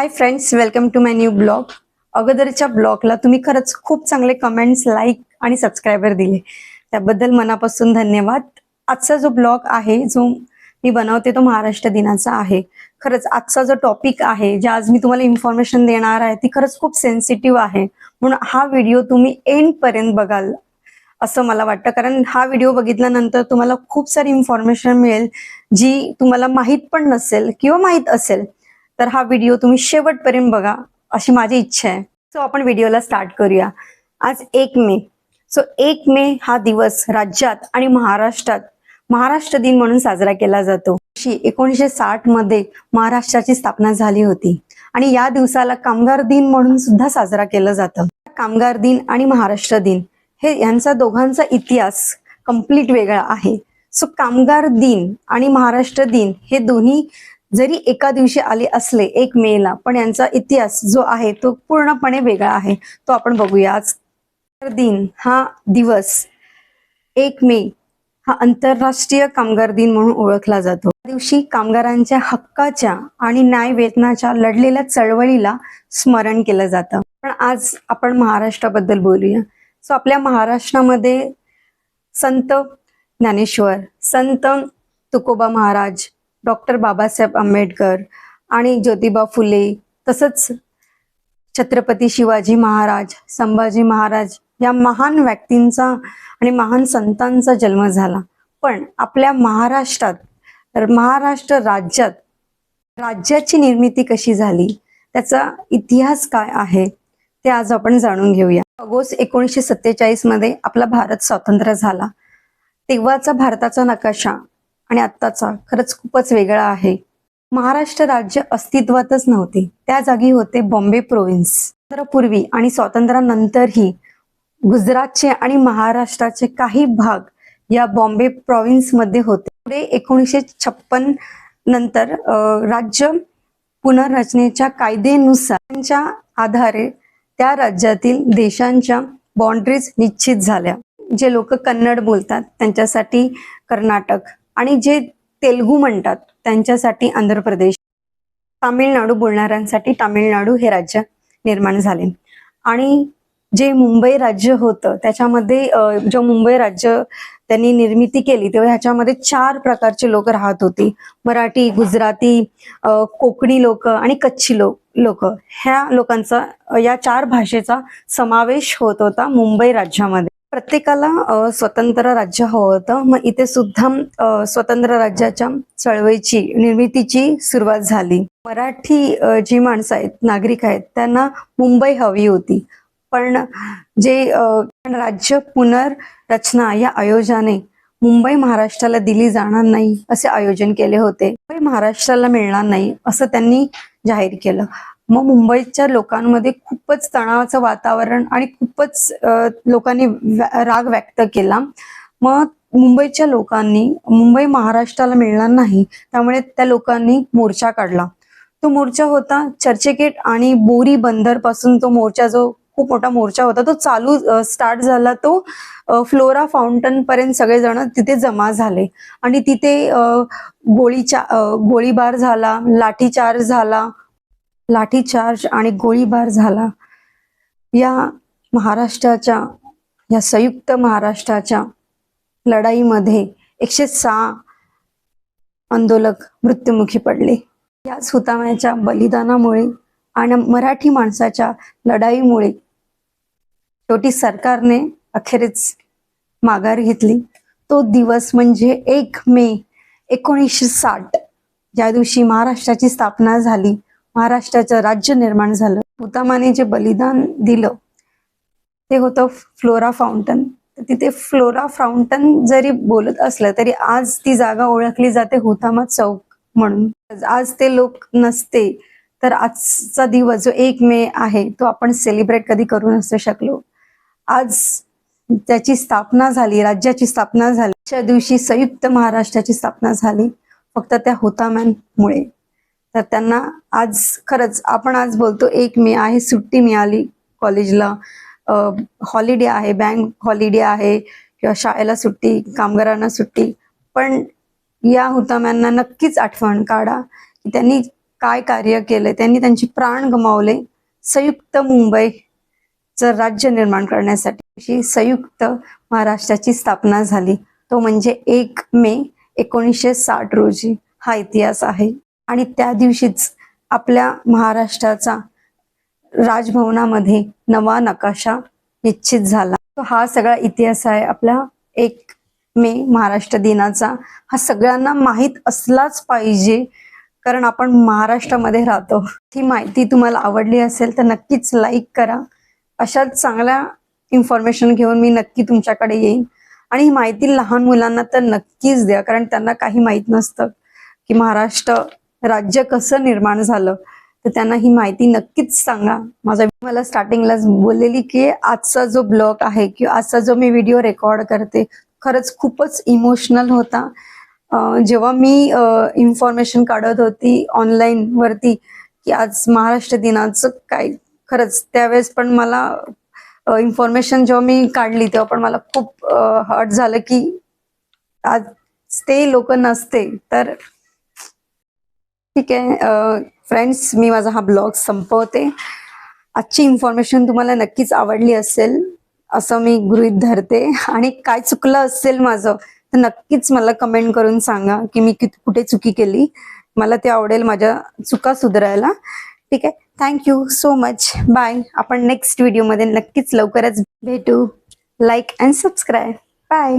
Hi friends welcome to my new blog अगोदरच्या ब्लॉगला तुम्ही खरंच खूप चांगले कमेंट्स लाईक आणि सबस्क्रायबर दिले. त्याबद्दल मनापासून धन्यवाद. आजचा जो ब्लॉग आहे जो मी बनवते तो महाराष्ट्र दिनाचा आहे. खरंच आजचा जो टॉपिक आहे जे आज मी तुम्हाला इन्फॉर्मेशन देणार आहे ती खरंच खूप सेन्सिटिव्ह आहे. म्हणून हा व्हिडिओ तुम्ही एंड पर्यंत बघाल असं मला वाटतं. कारण हा व्हिडिओ बघितल्यानंतर तुम्हाला खूप सारी इन्फॉर्मेशन मिळेल जी तुम्हाला माहीत पण नसेल किंवा माहीत असेल. तर हा व्हिडिओ तुम्ही शेवटपर्यंत बघा अशी माझी इच्छा आहे. सो आपण व्हिडिओला स्टार्ट करूया. आज एक मे. सो एक मे हा दिवस राज्यात आणि महाराष्ट्रात महाराष्ट्र दिन म्हणून साजरा केला जातो. एकोणीसशे साठमध्ये महाराष्ट्राची स्थापना झाली होती. आणि या दिवसाला कामगार दिन म्हणून सुद्धा साजरा केलं जातं. कामगार दिन आणि महाराष्ट्र दिन हे यांचा दोघांचा इतिहास कंप्लीट वेगळा आहे. सो कामगार दिन आणि महाराष्ट्र दिन हे दोन्ही जरी एका दिवशी आले असले एक मेला पण यांचा इतिहास जो आहे तो पूर्णपणे वेगळा आहे. तो आपण बघूया. आज दिन हा दिवस एक मे हा आंतरराष्ट्रीय कामगार दिन म्हणून ओळखला जातो. त्या दिवशी कामगारांच्या हक्काच्या आणि न्याय वेतनाच्या लढलेल्या चळवळीला स्मरण केलं जातं. पण आज आपण महाराष्ट्राबद्दल बोलूया. सो आपल्या महाराष्ट्रामध्ये संत ज्ञानेश्वर संत तुकोबा महाराज डॉक्टर बाबासाहेब आंबेडकर आणि ज्योतिबा फुले तसंच छत्रपती शिवाजी महाराज संभाजी महाराज या महान व्यक्तींचा आणि महान संतांचा जन्म झाला. पण आपल्या महाराष्ट्रात तर महाराष्ट्र राज्यात राज्याची निर्मिती कशी झाली? त्याचा इतिहास काय आहे? ते आज आपण जाणून घेऊया. ऑगस्ट एकोणीसशे सत्तेचाळीसमध्ये आपला भारत स्वातंत्र्य झाला. तेव्हाचा भारताचा नकाशा आणि आत्ताचा खरंच खूपच वेगळा आहे. महाराष्ट्र राज्य अस्तित्वातच नव्हते. त्या जागी होते बॉम्बे प्रोव्हिन्स. पूर्वी आणि स्वातंत्र्यानंतरही गुजरातचे आणि महाराष्ट्राचे काही भाग या बॉम्बे प्रॉव्हिन्समध्ये होते. पुढे एकोणीसशे छप्पन नंतर राज्य पुनर्रचनेच्या कायदेनुसार त्यांच्या आधारे त्या राज्यातील देशांच्या बाउंड्रीज निश्चित झाल्या. जे लोक कन्नड बोलतात त्यांच्यासाठी कर्नाटक आणि जे तेलगू म्हणतात त्यांच्यासाठी आंध्र प्रदेश तामिळनाडू बोलणाऱ्यांसाठी तामिळनाडू हे राज्य निर्माण झाले. आणि जे मुंबई राज्य होतं त्याच्यामध्ये जो मुंबई राज्य त्यांनी निर्मिती केली तेव्हा ह्याच्यामध्ये चार प्रकारचे लोक राहत होती. मराठी गुजराती कोकणी लोक आणि कच्छी लोक लोक. ह्या लोकांचा या चार भाषेचा समावेश होत होता मुंबई राज्यामध्ये. प्रत्येकाला स्वतंत्र राज्य हवं होतं. मग इथे सुद्धा स्वतंत्र राज्याच्या चळवळीची निर्मितीची सुरुवात झाली. मराठी जी माणसं आहेत नागरिक आहेत त्यांना मुंबई हवी होती. पण जे राज्य पुनर्रचना या आयोजनाने मुंबई महाराष्ट्राला दिली जाणार नाही असे आयोजन केले होते. मुंबई महाराष्ट्राला मिळणार नाही असं त्यांनी जाहीर केलं. मग मुंबईच्या लोकांमध्ये खूपच तणावाचं वातावरण आणि खूपच लोकांनी राग व्यक्त केला. मग मुंबईच्या लोकांनी मुंबई महाराष्ट्राला मिळणार नाही त्यामुळे त्या लोकांनी मोर्चा काढला. तो मोर्चा होता चर्चगेट आणि बोरी बंदरपासून तो मोर्चा जो खूप मोठा मोर्चा होता तो चालू स्टार्ट झाला तो फ्लोरा फाउंटन पर्यंत सगळेजण तिथे जमा झाले. आणि तिथे गोळीचा गोळीबार झाला लाठीचार्ज झाला लाठीचार्ज आणि गोळीबार झाला. या महाराष्ट्राच्या या संयुक्त महाराष्ट्राच्या लढाईमध्ये एकशे सहा आंदोलक मृत्युमुखी पडले. याच हुताम्याच्या बलिदानामुळे आणि मराठी माणसाच्या लढाईमुळे शेवटी सरकारने अखेरीच माघार घेतली. तो दिवस म्हणजे एक मे एकोणीसशे साठ. ज्या दिवशी महाराष्ट्राची स्थापना झाली महाराष्ट्राचं राज्य निर्माण झालं. हुतामाने जे बलिदान दिलं ते होतं फ्लोरा फाउंटन. तिथे फ्लोरा फाउंटन जरी बोलत असलं तरी आज ती जागा ओळखली जाते हुतामा चौक म्हणून. आज ते लोक नसते तर आजचा दिवस जो एक मे आहे तो आपण सेलिब्रेट कधी करू नसू शकलो. आज त्याची स्थापना झाली राज्याची स्थापना झाली. त्या दिवशी संयुक्त महाराष्ट्राची स्थापना झाली फक्त त्या हुताम्यांमुळे तर त्यांना आज खरंच आपण आज बोलतो एक मे आहे सुट्टी मिळाली कॉलेजला हॉलिडे आहे बँक हॉलिडे आहे किंवा शाळेला सुट्टी कामगारांना सुट्टी. पण या हुताम्यांना नक्कीच आठवण काढा की त्यांनी काय कार्य केले त्यांनी त्यांचे प्राण गमावले संयुक्त मुंबईचं राज्य निर्माण करण्यासाठी संयुक्त महाराष्ट्राची स्थापना झाली. तो म्हणजे एक मे एकोणीसशे साठ रोजी हा इतिहास आहे. आणि त्या दिवशीच आपल्या महाराष्ट्राचा राजभवनामध्ये नवा नकाशा निश्चित झाला. हा सगळा इतिहास आहे आपला एक मे महाराष्ट्र दिनाचा. हा सगळ्यांना माहीत असलाच पाहिजे कारण आपण महाराष्ट्रामध्ये राहतो. ही माहिती तुम्हाला आवडली असेल तर नक्कीच लाईक करा. अशाच चांगल्या इन्फॉर्मेशन घेऊन मी नक्की तुमच्याकडे येईन. आणि ही माहिती लहान मुलांना तर नक्कीच द्या कारण त्यांना काही माहीत नसतं की महाराष्ट्र राज्य कसं निर्माण झालं तर त्यांना ही माहिती नक्कीच सांगा. माझा मला स्टार्टिंगलाच बोललेली की आजचा जो ब्लॉग आहे किंवा आजचा जो मी व्हिडिओ रेकॉर्ड करते खरंच खूपच इमोशनल होता. जेव्हा मी इन्फॉर्मेशन काढत होती ऑनलाईन वरती की आज महाराष्ट्र दिनाचं काय खरंच त्यावेळेस पण मला इन्फॉर्मेशन जेव्हा मी काढली तेव्हा पण मला खूप हर्ट झालं की आज ते लोक नसते तर ठीक आहे. फ्रेंड्स मी माझा हा ब्लॉग संपवते. आजची इन्फॉर्मेशन तुम्हाला नक्कीच आवडली असेल असं मी गृहीत धरते. आणि काय चुकलं असेल माझं तर नक्कीच मला कमेंट करून सांगा की मी कुठे चुकी केली. मला ते आवडेल माझ्या चुका सुधारायला. ठीक आहे. Thank you so much bye आपण नेक्स्ट व्हिडिओमध्ये नक्कीच लवकरच भेटू. Like and subscribe bye